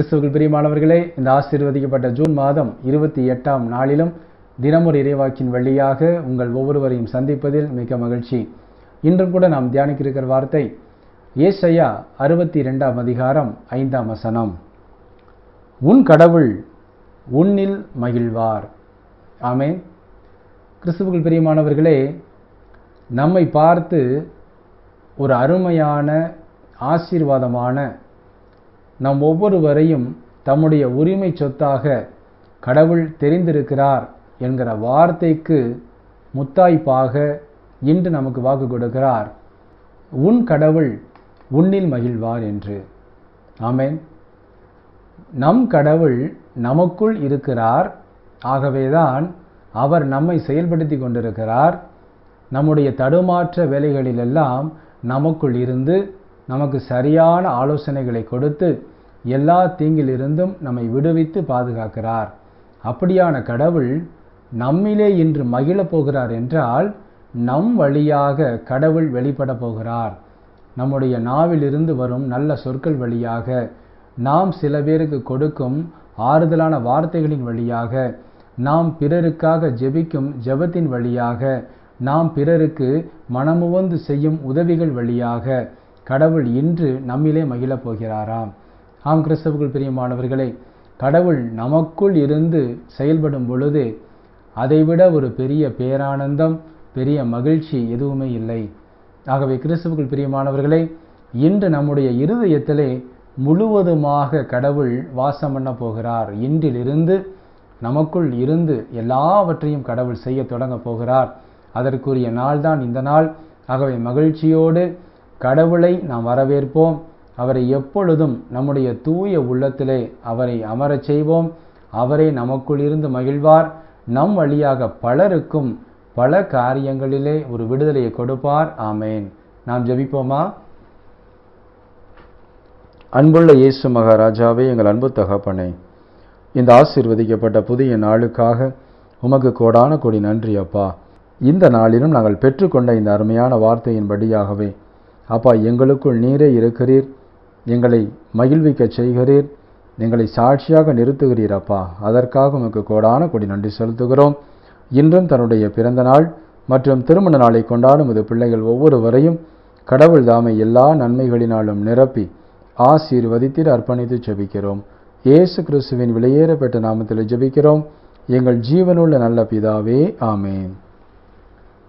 கிறிஸ்துவுக்குள் பிரியமானவர்களே இந்த ஆசீர்வதிக்கப்பட்ட ஜூன் மாதம் இருபத்தி எட்டாம் நாளிலும் தினமொரு இறைவாக்கின் வழியாக உங்கள் ஒவ்வொருவரையும் சந்திப்பதில் மிக மகிழ்ச்சி. இன்றும் கூட நாம் தியானிக்க இருக்கிற வார்த்தை ஏசையா அறுபத்தி ரெண்டாம் அதிகாரம் ஐந்தாம் வசனம். உன் கடவுள் உன்னில் மகிழ்வார். ஆமே கிறிஸ்துவுக்குள் பிரியமானவர்களே நம்மை பார்த்து ஒரு அருமையான ஆசீர்வாதமான நம் ஒவ்வொருவரையும் தம்முடைய உரிமை சொத்தாக கடவுள் தெரிந்திருக்கிறார் என்கிற வார்த்தைக்கு முத்தாய்ப்பாக இன்று நமக்கு வாக்கு கொடுக்கிறார். உன் கடவுள் உன்னில் மகிழ்வார் என்று. ஆமேன். நம் கடவுள் நமக்குள் இருக்கிறார். ஆகவேதான் அவர் நம்மை செயல்படுத்தி கொண்டிருக்கிறார். நம்முடைய தடுமாற்ற வேலைகளிலெல்லாம் நமக்குள் இருந்து நமக்கு சரியான ஆலோசனைகளை கொடுத்து எல்லா தீங்கிலிருந்தும் நம்மை விடுவித்து பாதுகாக்கிறார். அப்படியான கடவுள் நம்மிலே இன்று மகிழப் போகிறார் என்றால் நம் வழியாக கடவுள் வெளிப்பட போகிறார். நம்முடைய நாவிலிருந்து வரும் நல்ல சொற்கள் வழியாக நாம் சில பேருக்கு கொடுக்கும் ஆறுதலான வார்த்தைகளின் வழியாக நாம் பிறருக்காக ஜெபிக்கும் ஜெபத்தின் வழியாக நாம் பிறருக்கு மனமுவந்து செய்யும் உதவிகள் வழியாக கடவுள் இன்று நம்மிலே மகிழப் போகிறாராம். ஆம் கிறிஸ்தவர்கள் பிரியமானவர்களே கடவுள் நமக்குள் இருந்து செயல்படும் பொழுது அதைவிட ஒரு பெரிய பேரானந்தம் பெரிய மகிழ்ச்சி எதுவுமே இல்லை. ஆகவே கிறிஸ்தவர்கள் பிரியமானவர்களே இன்று நம்முடைய இருதயத்திலே முழுவதுமாக கடவுள் வாசம் பண்ண போகிறார். இன்றிலிருந்து நமக்குள் இருந்து எல்லாவற்றையும் கடவுள் செய்ய தொடங்க போகிறார். அதற்குரிய நாள்தான் இந்த நாள். ஆகவே மகிழ்ச்சியோடு கடவுளை நாம் வரவேற்போம். அவரை எப்பொழுதும் நம்முடைய தூய உள்ளத்திலே அவரை அமரச் செய்வோம். அவரே நமக்குள் இருந்து மகிழ்வார். நம் வழியாக பலருக்கும் பல காரியங்களிலே ஒரு விடுதலையை கொடுப்பார். ஆமேன். நாம் ஜபிப்போமா? அன்புள்ள இயேசு மகாராஜாவே எங்கள் அன்பு தகப்பனே இந்த ஆசீர்வதிக்கப்பட்ட புதிய நாளுக்காக உமக்கு கோடான கொடி நன்றி அப்பா. இந்த நாளிலும் நாங்கள் பெற்றுக்கொண்ட இந்த அருமையான வார்த்தையின்படியாகவே அப்பா எங்களுக்குள் நீரே இருக்கிறீர். எங்களை மகிழ்விக்க செய்கிறீர். எங்களை சாட்சியாக நிறுத்துகிறீர் அப்பா. அதற்காக உமக்கு கோடான கொடி நன்றி செலுத்துகிறோம். இன்றும் தன்னுடைய பிறந்த நாள் மற்றும் திருமண நாளை கொண்டாடும் இது பிள்ளைகள் ஒவ்வொருவரையும் கடவுள் தாமை எல்லா நன்மைகளினாலும் நிரப்பி ஆசீர்வதித்திட அர்ப்பணித்து ஜெபிக்கிறோம். இயேசு கிறிஸ்துவின் வெளியேறப்பட்ட நாமத்தில் ஜெபிக்கிறோம். எங்கள் ஜீவனுள்ள நல்ல பிதாவே ஆமேன்.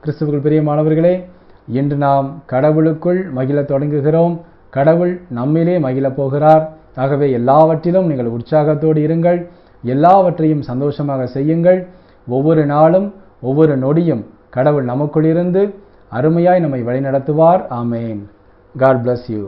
கிறிஸ்துவுக்குள் பிரியமானவர்களே இன்று நாம் கடவுளுக்குள் மகிழத் தொடங்குகிறோம். கடவுள் நம்மிலே மகிழப் போகிறார். ஆகவே எல்லாவற்றிலும் நீங்கள் உற்சாகத்தோடு இருங்கள். எல்லாவற்றையும் சந்தோஷமாக செய்யுங்கள். ஒவ்வொரு நாளும் ஒவ்வொரு நொடியும் கடவுள் நமக்குள் இருந்து அருமையாய் நம்மை வழிநடத்துவார். ஆமேன். God bless you